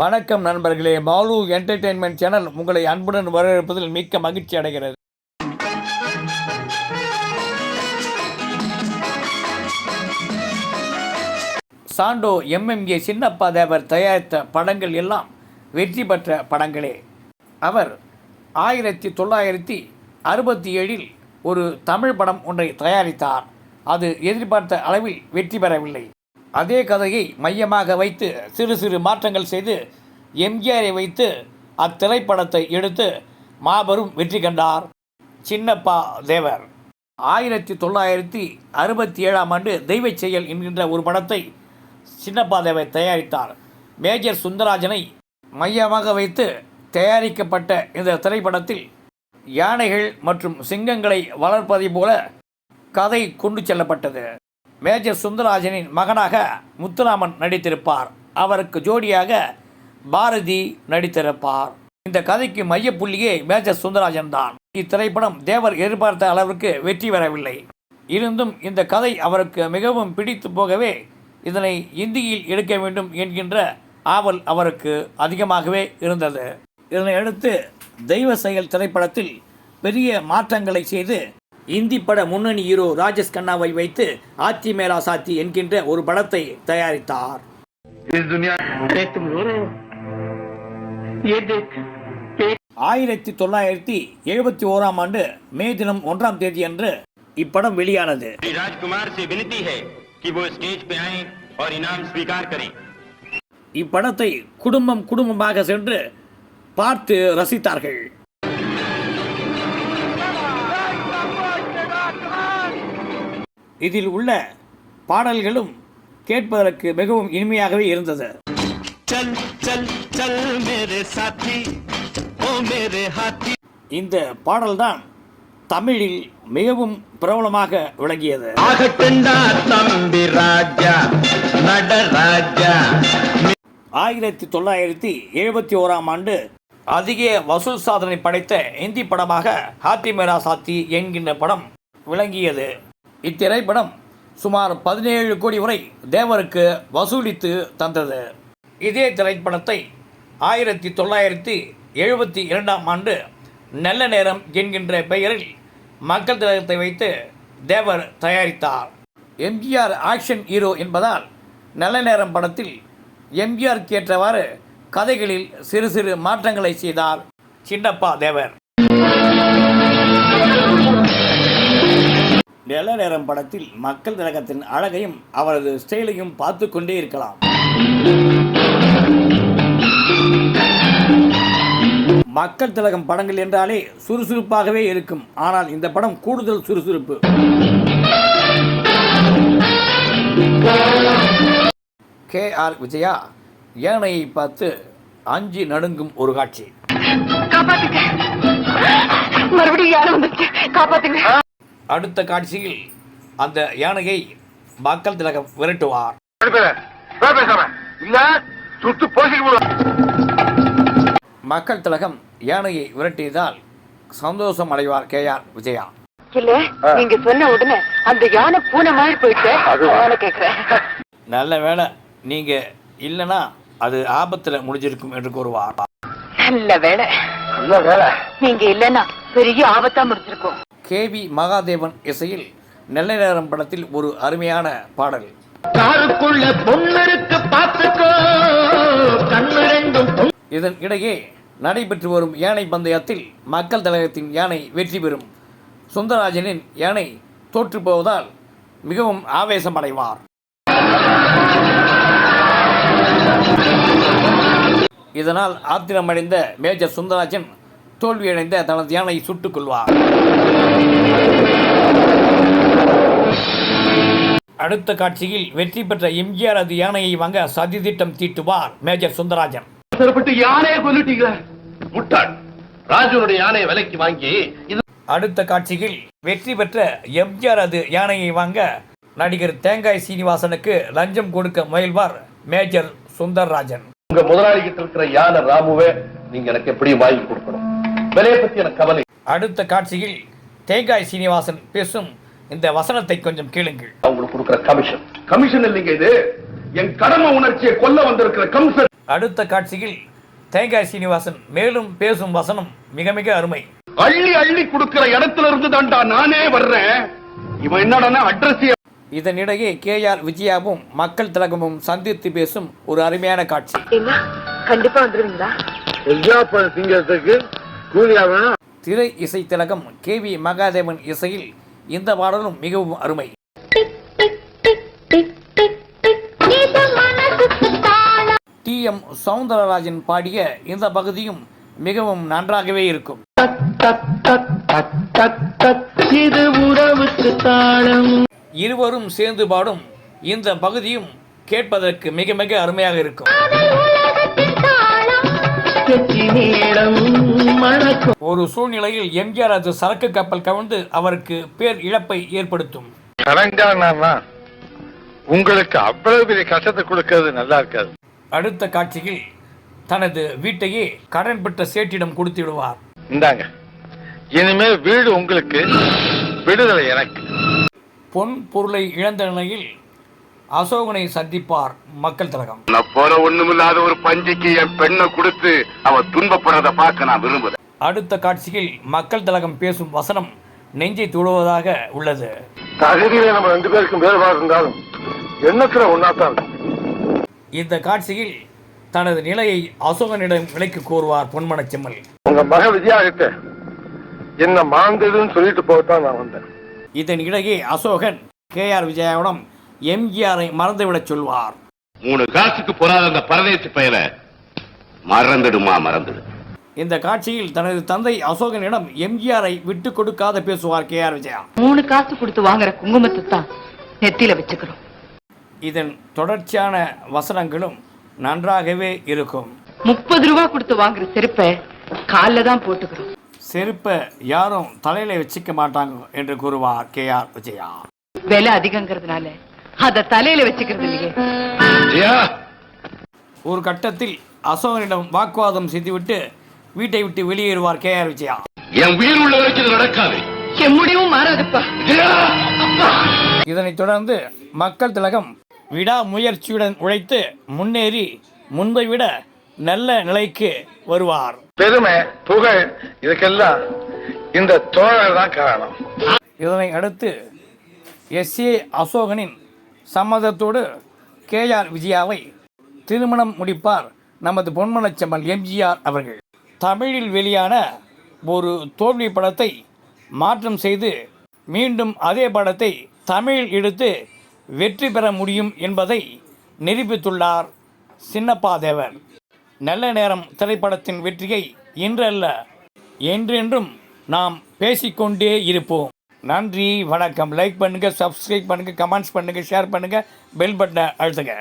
வணக்கம் நண்பர்களே. Mall entertainment channel உங்களை அன்புடன் வரவேற்பதில் மிக்க மகிழ்ச்சி அடைகிறது. சாண்டோ எம்எம்ஏ சின்னப்பா தேவர் தயாரித்த படங்கள் எல்லாம் வெற்றி பெற்ற படங்களே. அவர் ஆயிரத்தி தொள்ளாயிரத்தி அறுபத்தி ஏழில் ஒரு தமிழ் படம் ஒன்றை தயாரித்தார். அது எதிர்பார்த்த அளவில் வெற்றி பெறவில்லை. அதே கதையை மையமாக வைத்து சிறு சிறு மாற்றங்கள் செய்து எம்ஜிஆரை வைத்து அத்திரைப்படத்தை எடுத்து மாபெரும் வெற்றி கண்டார் சின்னப்பா தேவர். ஆயிரத்தி தொள்ளாயிரத்தி அறுபத்தி ஏழாம் ஆண்டு தெய்வச் செயல் என்கின்ற ஒரு படத்தை சின்னப்பா தேவர் தயாரித்தார். மேஜர் சுந்தராஜனை மையமாக வைத்து தயாரிக்கப்பட்ட இந்த திரைப்படத்தில் யானைகள் மற்றும் சிங்கங்களை வளர்ப்பதைப் போல கதை கொண்டு செல்லப்பட்டது. மேஜர் சுந்தரராஜனின் மகனாக முத்துராமன் நடித்திருப்பார். அவருக்கு ஜோடியாக பாரதி நடித்திருப்பார். இந்த கதைக்கு மையப்புள்ளியே மேஜர் சுந்தரராஜன் தான். இத்திரைப்படம் தேவர் எதிர்பார்த்த அளவிற்கு வெற்றி பெறவில்லை. இருந்தும் இந்த கதை அவருக்கு மிகவும் பிடித்து போகவே இதனை இந்தியில் எடுக்க வேண்டும் என்கின்ற ஆவல் அவருக்கு அதிகமாகவே இருந்தது. இதனை அடுத்து தெய்வ செயல் திரைப்படத்தில் பெரிய மாற்றங்களை செய்து இந்தி பட முன்னணி ஹீரோ ராஜேஷ் கண்ணாவை வைத்து ஆத்தி மேலா சாத்தி என்கின்ற ஒரு படத்தை தயாரித்தார். ஆயிரத்தி தொள்ளாயிரத்தி எழுபத்தி ஓராம் ஆண்டு மே தினம் ஒன்றாம் தேதி அன்று இப்படம் வெளியானது. ராஜ்குமார் இப்படத்தை குடும்பம் குடும்பமாக சென்று பார்த்து ரசித்தார்கள். இதில் உள்ள பாடல்களும் கேட்பதற்கு மிகவும் இனிமையாகவே இருந்தது. சல் சல் சல் மேரே சாத்தி ஓ மேரே இந்த பாடல்தான் தமிழில் மிகவும் பிரபலமாக விளங்கியது. ஆயிரத்தி தொள்ளாயிரத்தி எழுபத்தி ஓராம் ஆண்டு அதிக வசூல் சாதனை படைத்த இந்தி படமாக ஹாத்தி மேரா சாத்தி என்கின்ற படம் விளங்கியது. இத்திரைப்படம் சுமார் பதினேழு கோடி வரை தேவருக்கு வசூலித்து தந்தது. இதே திரைப்படத்தை ஆயிரத்தி தொள்ளாயிரத்தி எழுபத்தி இரண்டாம் ஆண்டு நல்ல நேரம் என்கின்ற பெயரில் மக்கள் திலகத்தை வைத்து தேவர் தயாரித்தார். எம்ஜிஆர் ஆக்ஷன் ஹீரோ என்பதால் நல்ல நேரம் படத்தில் எம்ஜிஆர் ஏற்றவாறு கதைகளில் சிறு சிறு மாற்றங்களை செய்தார் சின்னப்பா தேவர். நல்ல நேரம் படத்தில் மக்கள் திலகத்தின் அழகையும் அவரது ஸ்டைலையும் பார்த்து கொண்டே இருக்கலாம். மக்கள் திலகம் படங்கள் என்றாலே சுறுசுறுப்பாகவே இருக்கும். ஆனால் இந்த படம் கூடுதல் சுறுசுறுப்பு. கே ஆர் விஜயா ஏனையை பார்த்து அஞ்சு நடுங்கும் ஒரு காட்சி. காப்பாத்துங்க. மறுபடியும் யாரும் காப்பாத்துங்க. அடுத்த காட்சியில் அந்த யானையை மக்கள் திலகம் விரட்டுவார். மக்கள் திலகம் யானையை விரட்டியதால் சந்தோஷம் அடைவார் கே ஆர் விஜயா. இல்ல நீங்க சொன்ன உடனே அந்த யானை பூனை மாதிரி போயிட்டு நல்ல வேளை நீங்கள் இல்லைன்னா அது ஆபத்தில் முடிஞ்சிருக்கும் என்று கூறுவார். நல்ல வேலை நல்ல வேலை நீங்க இல்லன்னா பெரிய ஆபத்தா முடிச்சிருக்கோம் கேவி மகாதேவன் இசையில் நல்ல நேரம் படத்தில் ஒரு அருமையான பாடல். இதன் இடையே நடைபெற்று வரும் யானை பந்தயத்தில் மக்கள் தலைவத்தின் யானை வெற்றி பெறும். சுந்தரராஜனின் யானை தோற்று போவதால் மிகவும் ஆவேசமடைவார். இதனால் ஆத்திரமடைந்த மேஜர் சுந்தரராஜன் தோல்வியடைந்த தனது யானை சுட்டுக் கொள்வார் அடுத்த காட்சியில் வெற்றி பெற்ற எம்ஜிஆர் அது யானையை வாங்க சதித்திட்டம் தீட்டுவார் மேஜர் அவசரப்பட்டு யானையை கொல்லிட்டீங்களா முட்டாள். ராஜுனுடைய யானையை விலைக்கு வாங்கி அடுத்த காட்சியில் வெற்றி பெற்ற எம்ஜிஆர் அது யானையை வாங்க நடிகர் தேங்காய் சீனிவாசனுக்கு லஞ்சம் கொடுக்க முயல்வார் மேஜர் சுந்தர்ராஜன். உங்க முதலாளி கிட்ட இருக்கிற யானை ராமுவே நீங்க எனக்கு எப்படியும் வாங்கி கொடுக்கணும். விலையை பத்தி எனக்கு கவலை அடுத்த காட்சியில் தேங்காய் சீனிவாசன் பேசும் இந்த வசனத்தை கொஞ்சம் கேளுங்கள். அவங்களுக்கு கொடுக்கிற கமிஷன் கமிஷன் இல்லைங்க இது. என் கடமை உணர்ச்சியை கொல்ல வந்திருக்கிற கம்சன் அடுத்த காட்சியில் தேங்காய் சீனிவாசன் மேலும் பேசும் வசனம் மிக மிக அருமை. அள்ளி அள்ளி கொடுக்கிற இடத்துல இருந்து தான்டா நானே வர்றேன். இவன் என்னடா அட்ரஸ் இதனிடையே கேஆர் விஜயாவும் மக்கள் திலகமும் சந்தித்து பேசும் ஒரு அருமையான காட்சி. கண்டிப்பா வந்துருவீங்களா? திங்கிறதுக்கு கூலியா வேணும் திரை இசை திலகம் கே வி மகாதேவன் இசையில் இந்த பாடலும் மிகவும் அருமை. டி எம் சவுந்தரராஜன் பாடிய இந்த பகுதியும் மிகவும் நன்றாகவே இருக்கும். இருவரும் சேர்ந்து பாடும் இந்த பகுதியும் கேட்பதற்கு மிக மிக அருமையாக இருக்கும். ஒரு சூழ்நிலையில் எம்ஜிஆர் அது சரக்கு கப்பல் கவிழ்ந்து அவருக்கு பேர் இழப்பை ஏற்படுத்தும். கலைஞர்னா உங்களுக்கு அவ்வளவு பெரிய கஷ்டத்தை கொடுக்கறது நல்லா இருக்காது. அடுத்த காட்சியில் தனது வீட்டையே கடன் பெற்ற சேட்டிடம் கொடுத்து விடுவார். இந்தாங்க. இனிமேல் வீடு உங்களுக்கு விடுதலை எனக்கு. பொன் பொருளை இழந்த நிலையில் அசோகனை சந்திப்பார் மக்கள் திலகம். ஒண்ணுமில்லாத ஒரு பஞ்சிக்கு என் பெண்ணை கொடுத்து அவ துன்பப்படுறத பார்க்க நான் விரும்புறேன். அடுத்த காட்சியில் மக்கள் திலகம் பேசும் வசனம் நெஞ்சை தொடுவதாக உள்ளது. தகுதியில நம்ம ரெண்டு பேருக்கும் வேறுபாடு இருந்தாலும் எண்ணத்துல ஒன்னாத்தான் இந்த காட்சியில் தனது நிலையை அசோகனிடம் விலைக்கு கோருவார் பொன்மனச் செம்மல். உங்க மக விஜயா கிட்ட என்ன மாந்ததுன்னு சொல்லிட்டு போகத்தான் நான் வந்தேன். இதன் இடையே அசோகன் கே ஆர் விஜயாவிடம் எம்ஜிஆரை மறந்துவிடச் சொல்வார். மூணு காசுக்கு போறாத அந்த பரதேசி பயல மறந்துடுமா மறந்துடு. இந்த காட்சியில் தனது தந்தை அசோகனிடம் எம்ஜிஆரை விட்டு கொடுக்காத பேசுவார் கே ஆர் விஜயா. மூணு காசு கொடுத்து வாங்குற குங்குமத்தை தான் நெத்தியில வச்சுக்கிறோம். இதன் தொடர்ச்சியான வசனங்களும் நன்றாகவே இருக்கும். முப்பது ரூபா கொடுத்து வாங்குற செருப்பை காலில் தான் போட்டுக்கிறோம். செருப்பை யாரும் தலையில வச்சுக்க மாட்டாங்க என்று கூறுவார் கே ஆர் விஜயா. விலை அதிகங்கிறதுனால அத தலையில வச்சுக்கிறது இல்லையே. ஒரு கட்டத்தில் அசோகனிடம் வாக்குவாதம் செய்துவிட்டு வீட்டை விட்டு வெளியேறுவார் கே ஆர் விஜயா. என் உயிர் உள்ள வரைக்கும் நடக்காது. என் முடிவும் மாறாதுப்பா. இதனைத் தொடர்ந்து மக்கள் திலகம் விடாமுயற்சியுடன் உழைத்து முன்னேறி முன்பை விட நல்ல நிலைக்கு வருவார். பெருமை புகழ் இதுக்கெல்லாம் இந்த தோழர் தான் காரணம். இதனை அடுத்து எஸ் ஏ அசோகனின் சம்மதத்தோடு கே ஆர் விஜயாவை திருமணம் முடிப்பார் நமது பொன்மனச்செம்மல் எம்ஜிஆர் அவர்கள். தமிழில் வெளியான ஒரு தோல்வி படத்தை மாற்றம் செய்து மீண்டும் அதே படத்தை தமிழில் எடுத்து வெற்றி பெற முடியும் என்பதை நிரூபித்துள்ளார் சின்னப்பாதேவர் நல்ல நேரம் திரைப்படத்தின் வெற்றியை இன்றல்ல என்றென்றும் நாம் பேசிக்கொண்டே இருப்போம். நன்றி வணக்கம். லைக் பண்ணுங்கள் சப்ஸ்கிரைப் பண்ணுங்கள் கமெண்ட்ஸ் பண்ணுங்கள் ஷேர் பண்ணுங்கள் பெல் பட்டனை அழுத்துங்க.